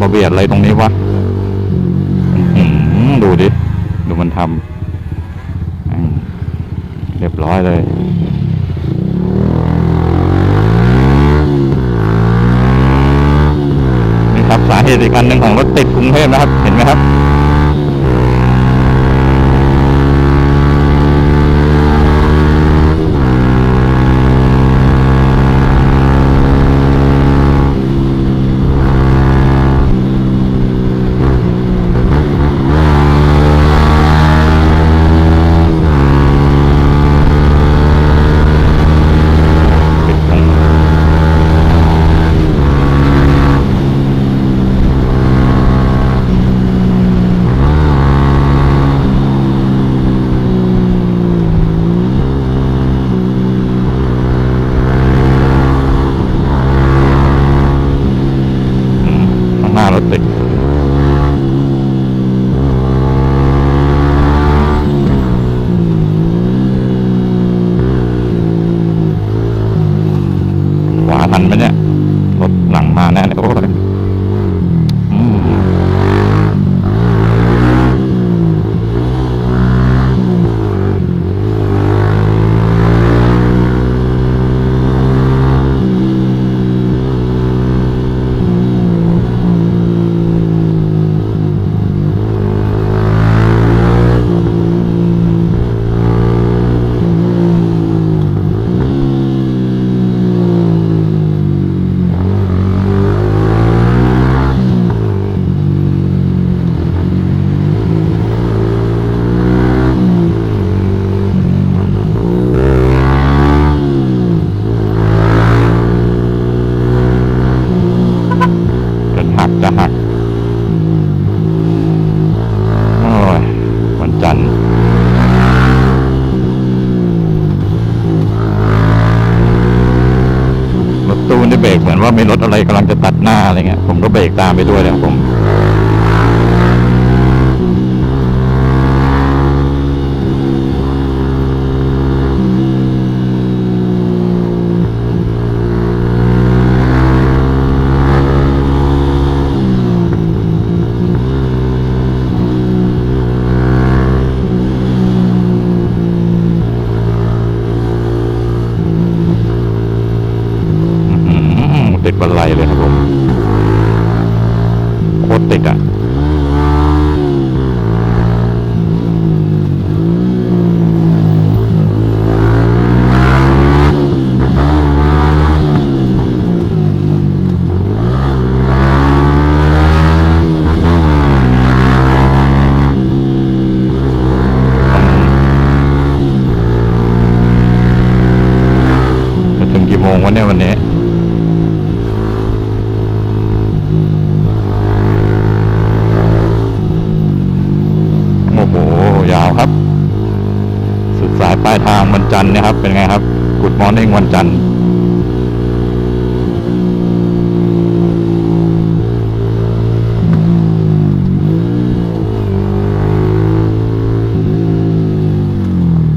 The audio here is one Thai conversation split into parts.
มาเบียดอะไรตรงนี้วะดูดิ ดูมันทำเรียบร้อยเลยนี่ครับสาเหตุอีกอันหนึ่งของรถติดกรุงเทพนะครับ เห็นไหมครับ รถตู้นี่เบรกเหมือนว่ามีรถอะไรกำลังจะตัดหน้าอะไรเงี้ยผมก็เบรกตามไปด้วยเนี่ยผม อื้อหือติดบันไลเลยครับผม โคตรติดอะ จะถึงกี่โมงวะเนี่ยวันนี้ โอ้โห ยาวครับ สุดสายปลายทางวันจัน ทร์นะครับ เป็นไงครับกุดมอร์นิ่งวันจันทร์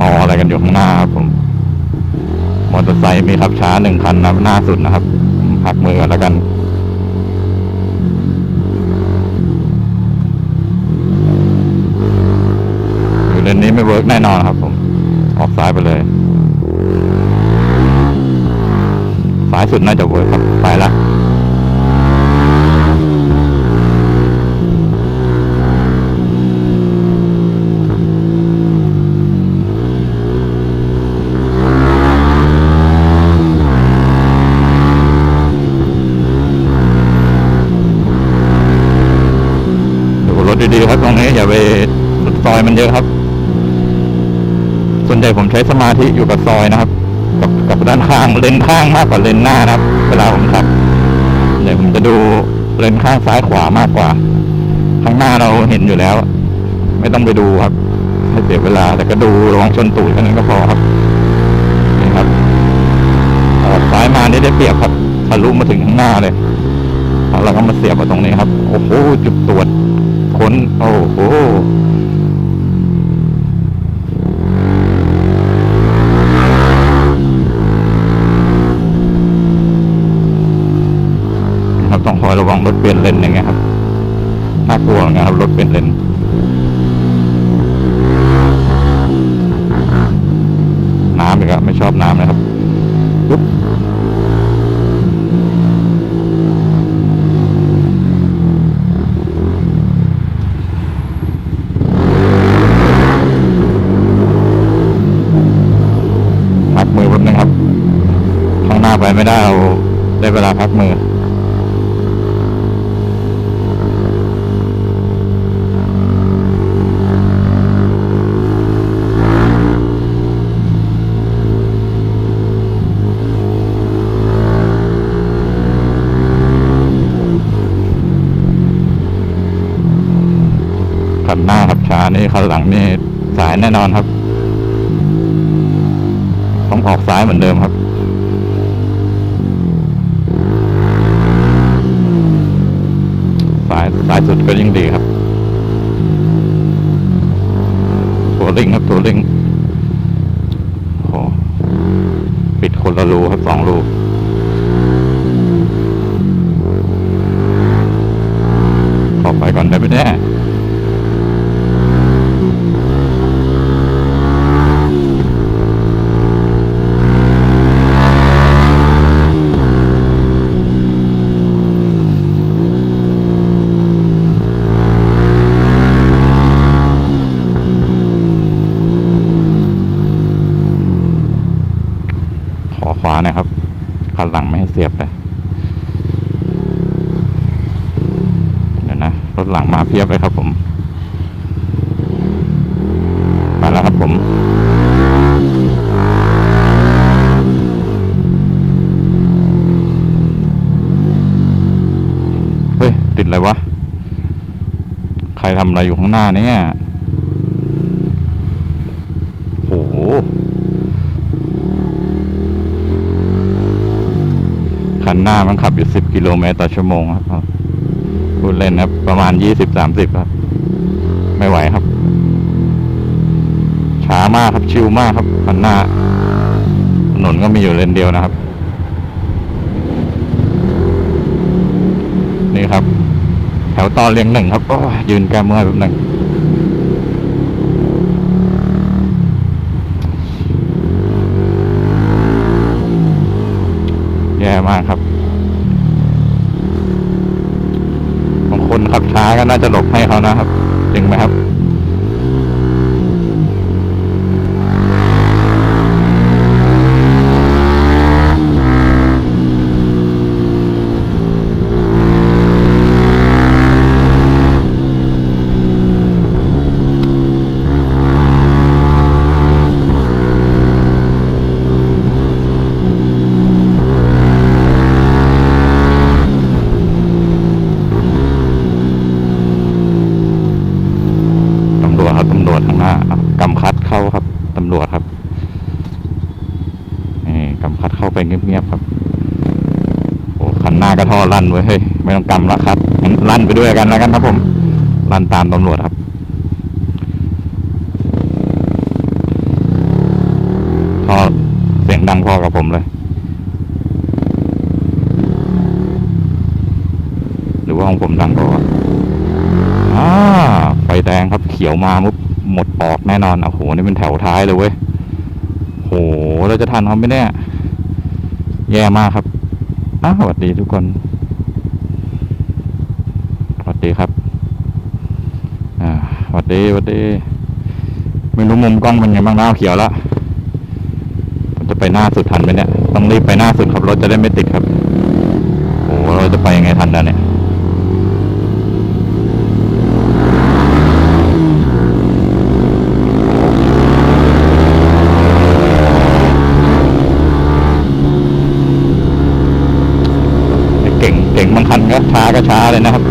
อ๋ออะไรกันอยู่ข้างหน้าครับผมมอเตอร์ไซค์มีขับช้าหนึ่งคันนะหน้าสุดนะครับผมหักมือกันแล้วกันอยู่เลนนี้ไม่เวิร์กแน่นอนครับผม ออกซ้ายไปเลย สุดน่าจะเวิร์กครับไปละดูรถดีๆครับตรงนี้อย่าไปซอยมันเยอะครับ ส่วนใหญ่ผมใช้สมาธิอยู่กับซอยนะครับ กับกับด้านข้างเลนข้างมากกว่าเลนหน้านะครับ เวลาผมขับเดี๋ยวผมจะดูเลนข้างซ้ายขวามากกว่า ข้างหน้าเราเห็นอยู่แล้ว ไม่ต้องไปดูครับให้เสียเวลาแต่ก็ดูระวังชนตูดแค่นั้นก็พอครับนี่ครับซ้ายมานี่ได้เปรียบครับทะลุมาถึงข้างหน้าเลยเราก็มาเสียบมาตรงนี้ครับ โอ้โหจุดตรวจค้น โอ้โห ครับต้องคอยระวังรถเปลี่ยนเลนอย่างเงี้ยครับน่ากลัวเหมือนกันครับรถเปลี่ยนเลนน้ำอีกแล้วไม่ชอบน้ำนะครับปุ๊บพักมือแป๊บนึงครับ ข้างหน้าไปไม่ได้เราได้เวลาพักมือ คันหน้า ครับช้านี่คันหลังนี่สายแน่นอนครับ ต้องออกซ้ายเหมือนเดิมครับ สายสายสุดก็ยิ่งดีครับ ตัวลิงครับตัวลิงโอ้ปิดคนละรูครับสองรูขอไปก่อนได้ไหมเนี่ย สียบเลยเดี๋ยวนะ รถหลังมาเพียบเลยครับผมไปแล้วครับผม เฮ้ย ติดอะไรวะ ใครทำอะไรอยู่ข้างหน้าเนี่ย โอ้โห คัน หน้ามันขับอยู่สิบกิโลเมตรต่อชั่วโมงครับพูดเล่นนะครับ ประมาณยี่สิบสามสิบครับ ไม่ไหวครับ ช้ามากครับชิวมากครับคันหน้าถนนก็มีอยู่เลนเดียวนะครับ นี่ครับ แถวต่อเรียงหนึ่งครับโอ้ยยืนแก้เมื่อยแบบหนึ่งแย่มากครับางคนขับช้าก็ น่าจะหลบให้เขานะครับ จริงไหมครับ ตำรวจครับตำรวจข้างหน้าอะกำคัดเข้าครับตำรวจครับนี่กำคัดเข้าไปเงียบๆครับโอ้คันหน้าก็ท่อลั่นไว้ยเฮ้ยไม่ต้องกำละครับงั้น ลั่นไปด้วยกันแล้วกันครับผมลั่นตามตำรวจครับท่อเสียงดังพอกับผมเลย หรือว่าของผมดังกว่าอ่าไฟแดงครับเขียวมามุบหมดออกแน่นอนโอ้โหนี่เป็นแถวท้ายเลยเว้ยโหเราจะทันเขาไหมเนี่ยแย่มากครับอ้าวสวัสดีทุกคน สวัสดีครับอ่าสวัสดีสวัสดี ไม่รู้มุมกล้องเป็นไงบ้างน้าเขียวแล้วผมจะไปหน้าสุดทันไหมเนี่ย ต้องรีบไปหน้าสุดครับรถจะได้ไม่ติดครับ โอ้โหเราจะไปยังไงทันนะเนี่ยเก่งเก่งบางคันก็ช้าก็ช้าเลยนะครับ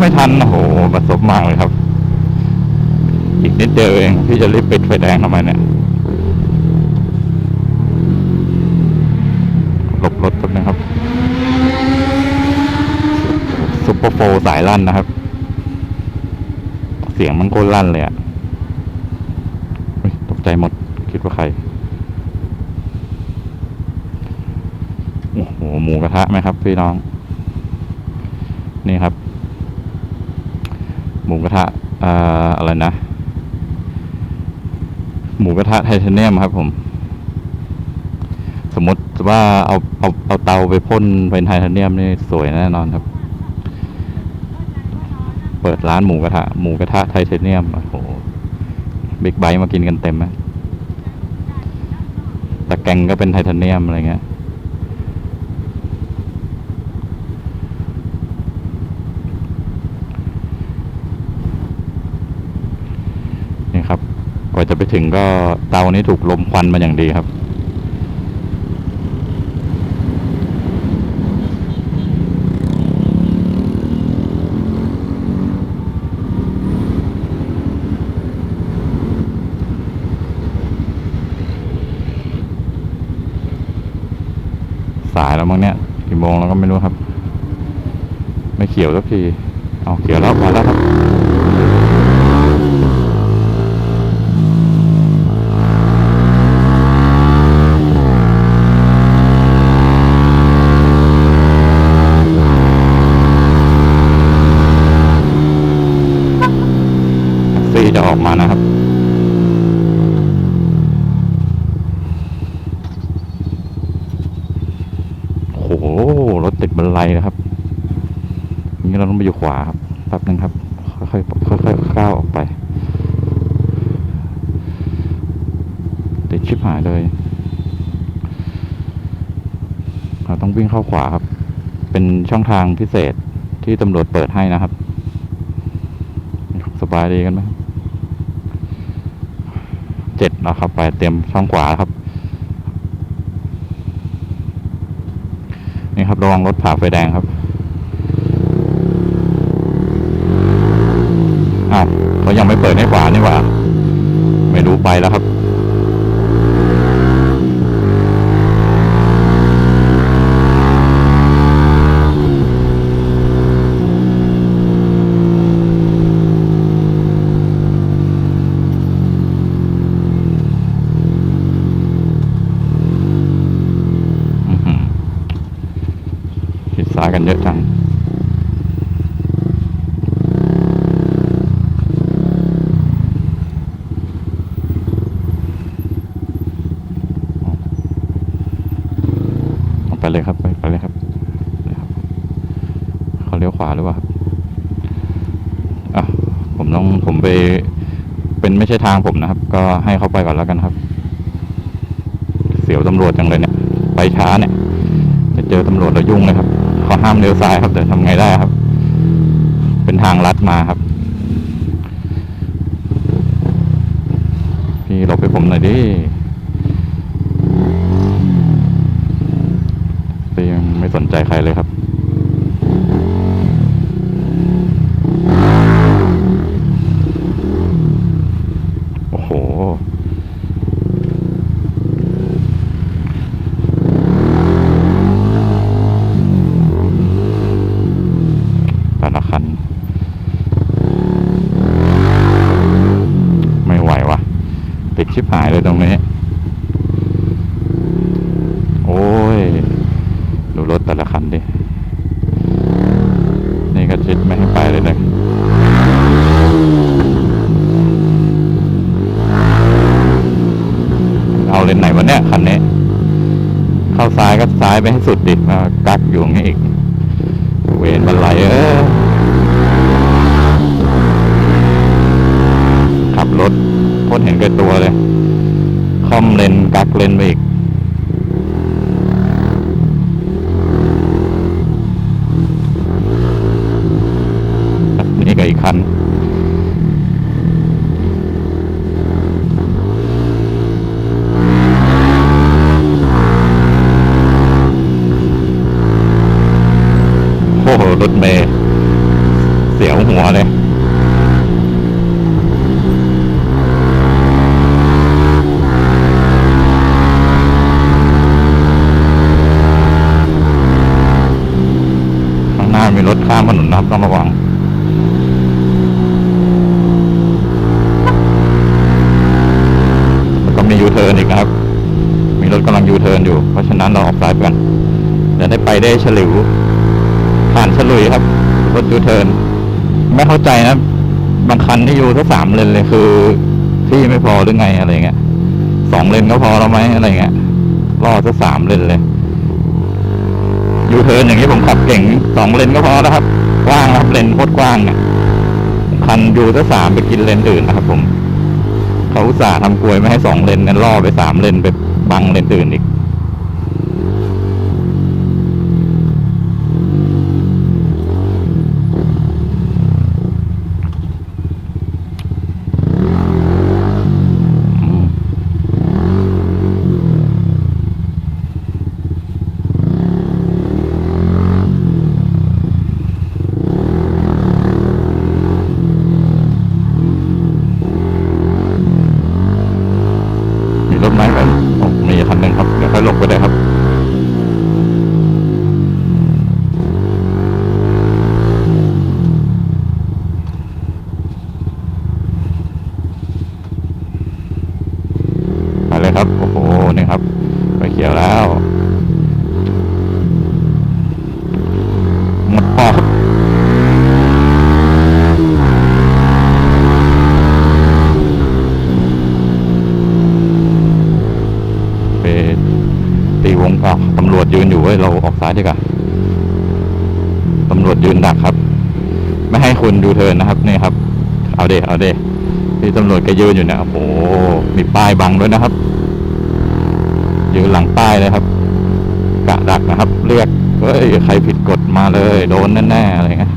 ไม่ทันโอ้โหประสบมากเลยครับ อีกนิดเดียวเองพี่จะรีบปิดไฟแดงทำไมเนี่ยหลบรถแป๊บนึงครับซุปเปอร์โฟร์สายลั่นนะครับ เสียงมันโคตรลั่นเลยอะตกใจหมดคิดว่าใครโอ้โหหมูกระทะไหมครับพี่น้อง นี่ครับ หมูกระทะเอ่ออะไรนะ หมูกระทะไทเทเนียมครับผม สมมติว่าเอาเอาเอาเตาไปพ่นเป็นไทเทเนียมนี่สวยแน่นอนครับ เปิดร้านหมูกระทะหมูกระทะไทเทเนียมโอ้โหบิ๊กไบค์มากินกันเต็มไหมตะแกรงก็เป็นไทเทเนียมอะไรเงี้ย นี่ครับ กว่าจะไป ถึงก็เตานี้ถูกลมควันมาอย่างดีครับ สายแล้วมั้งเนี่ยกี่โมงแล้วก็ไม่รู้ครับ ไม่เขียวสักที เอาเขียวแล้วมาแล้วครับ แท็กซี่จะออกมานะครับ โอ้โห รถติดบันไลนะครับงี้เราต้องไปอยู่ข วาครับแป๊บนึงครับ ค่อยๆค่อยๆก้าวออกไปติดชิบหายเลย เราต้องวิ่งเข้าขวาครับ เป็นช่องทางพิเศษที่ตำรวจเปิดให้นะครับ สบายดีกันไหมเจ็ดแล้วครับไปเตรียมช่องขวาครับ นี่ครับระวังรถผ่าไฟแดงครับ อ้าว เขายังไม่เปิดให้ขวานี่หว่า ไม่รู้ไปแล้วครับอื้อหือชิดซ้ายกันเยอะจัง ไปเลยครับ ไปไปเลยครับไปครับ เขาเลี้ยวขวาหรือเปล่าครับอะผมต้องผมไป เป็นไม่ใช่ทางผมนะครับ ก็ให้เขาไปก่อนแล้วกันครับ เสียวตำรวจจังเลยเนี่ย ไปช้าเนี่ยจะเจอตำรวจแล้วยุ่งเลยครับเขาห้ามเลี้ยวซ้ายครับแต่ทำไงได้ครับ เป็นทางลัดมาครับ พี่หลบให้ผมหน่อยดิต่ยังไม่สนใจใครเลยครับ ชิบหายเลยตรงนี้ โอ้ย ดูรถแต่ละคันดิ นี่ก็ชิดไม่ให้ไปเลยนะเอาเลนไหนวะเนี่ยคันนี้ เข้าซ้ายก็ซ้ายไปให้สุดดิมากักอยู่งี้อีก เวรบันไลเออขับรถพ้นเห็นแก่ตัวเลย คอมเลนกักเลนไปอีกนี่ก็อีกคันโอ้โหรถเมย์เสียวหัวเลย ข้างหน้ามีรถข้ามถนนนะครับต้องระวังแล้วก็มียูเทิร์นอีกนะครับ มีรถกำลังยูเทิร์นอยู่ เพราะฉะนั้นเราออกซ้ายไปกันจะได้ไปได้ฉลิว ผ่านฉลุยครับ รถยูเทิร์นไม่เข้าใจนะ บางคันที่ยูทั้งสามเลนเลยคือที่ไม่พอหรือไงอะไรเงี้ยสองเลนก็พอแล้วไหมอะไรเงี้ยรอสักสามเลนเลย ยูเทิร์นอย่างนี้ผมขับเก่งสองเลนก็พอแล้วครับกว้างครับเลนโคตรกว้างเนี่ยคันยูถ้าสามไปกินเลนอื่นนะครับผมเขาอุตส่าห์ทำกลวยไม่ให้สองเลนนั้นล่อไปสามเลนไปบังเลนอื่นอีก อืมมีรถไหมครับโอ้มีคันหนึ่งครับ เดี๋ยวค่อยหลบไปได้ครับ ไปเลยครับ โอ้โห นี่ครับ ไปเขียวแล้ว หมดปอครับไปตีวงอ้าวตำรวจยืนอยู่เว้ย เราออกซ้ายดีกว่าตำรวจยืนดักครับ ไม่ให้คุณดูเทิร์นนะครับ นี่ครับ เอาเดเอาเดที่ตำรวจแกยืนอยู่นี่ยโอ้โหมีป้ายบังด้วยนะครับยืนหลังป้ายเลยครับ กะดักนะครับ เรียกเฮ้ยใครผิดกฎมาเลย โดนแน่ๆอะไรเงี้ย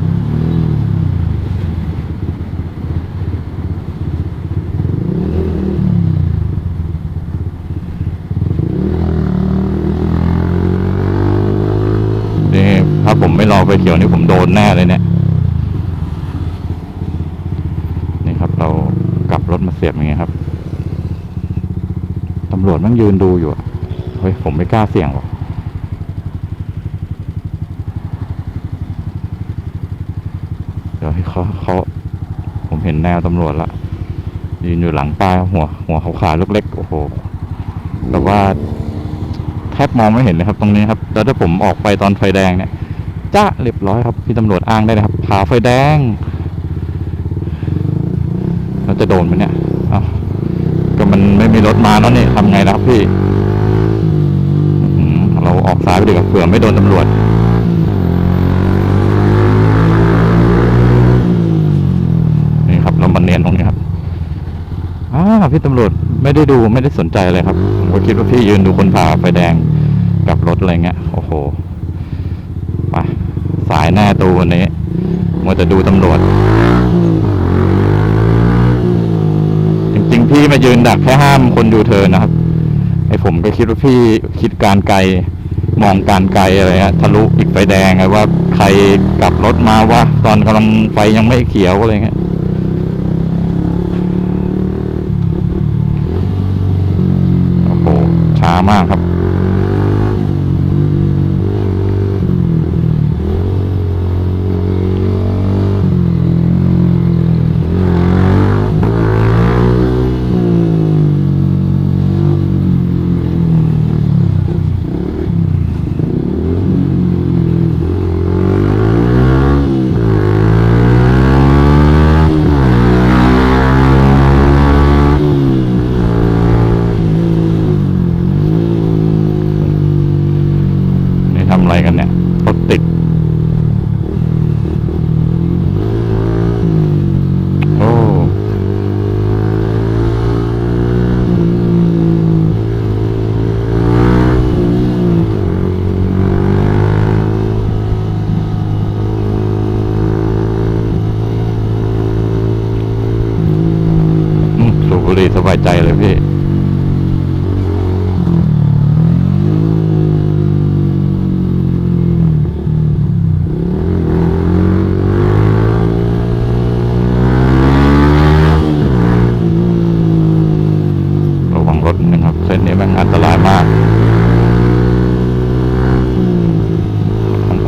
นี่ถ้าผมไม่รอไฟเขียวนี่ผมโดนแน่เลยเนี่ย นี่ครับ เรากลับรถมาเสียบอย่างเงี้ยครับ ตำรวจแมันยืนดูอยู่เฮ้ยผมไม่กล้าเสี่ยงหรอกเดี๋ยวให้เขาเขาผมเห็นแนวตำรวจละยืนอยู่หลังป้ายหัว หัวขาวๆเล็กๆโอ้โหแต่ว่าแทบมองไม่เห็นเลยครับตรงนี้ครับ แล้วถ้าผมออกไปตอนไฟแดงเนี่ยจ้าเรียบร้อยครับพี่ตำรวจอ้างได้นะครับผ่าไฟแดงแล้วจะโดนไหมเนี่ย ก็มันไม่มีรถมาแล้วนี่ทำไงนะครับพี่เราออกซ้ายไปดีกว่าเผื่อไม่โดนตำรวจนี่ครับเรามาเนียนตรงนี้ครับอ้าพี่ตำรวจไม่ได้ดูไม่ได้สนใจเลยครับผมก็คิดว่าพี่ยืนดูคนผ่าไฟแดงกับรถอะไรเงี้ยโอ้โหไปสายแน่ตูวันนี้มัวแต่ดูตำรวจ จริงๆ พี่มายืนดักแค่ห้ามคนดูเธอนะครับ ไอผมก็คิดว่าพี่คิดการไกล มองการไกลอะไรฮะทะลุอีกไฟแดงไงว่าใครกลับรถมาวะตอนกำลังไฟยังไม่เขียวอะไรเงี้ยโอ้โหช้ามากครับ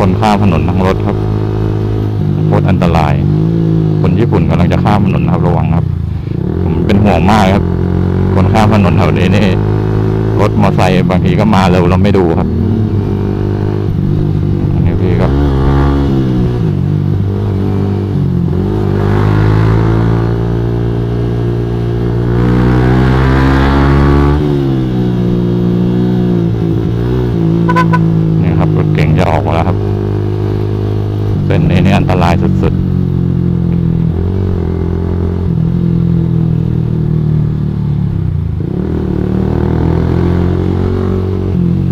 คนข้ามถนนทั้งรถครับโคตรอันตราย คนญี่ปุ่นกำลังจะข้ามถนนครับระวังครับ ผมเป็นห่วงมากครับ คนข้ามถนนแถวนี้นี่รถมอเตอร์ไซค์บางทีก็มาเร็วเราไม่ดูครับ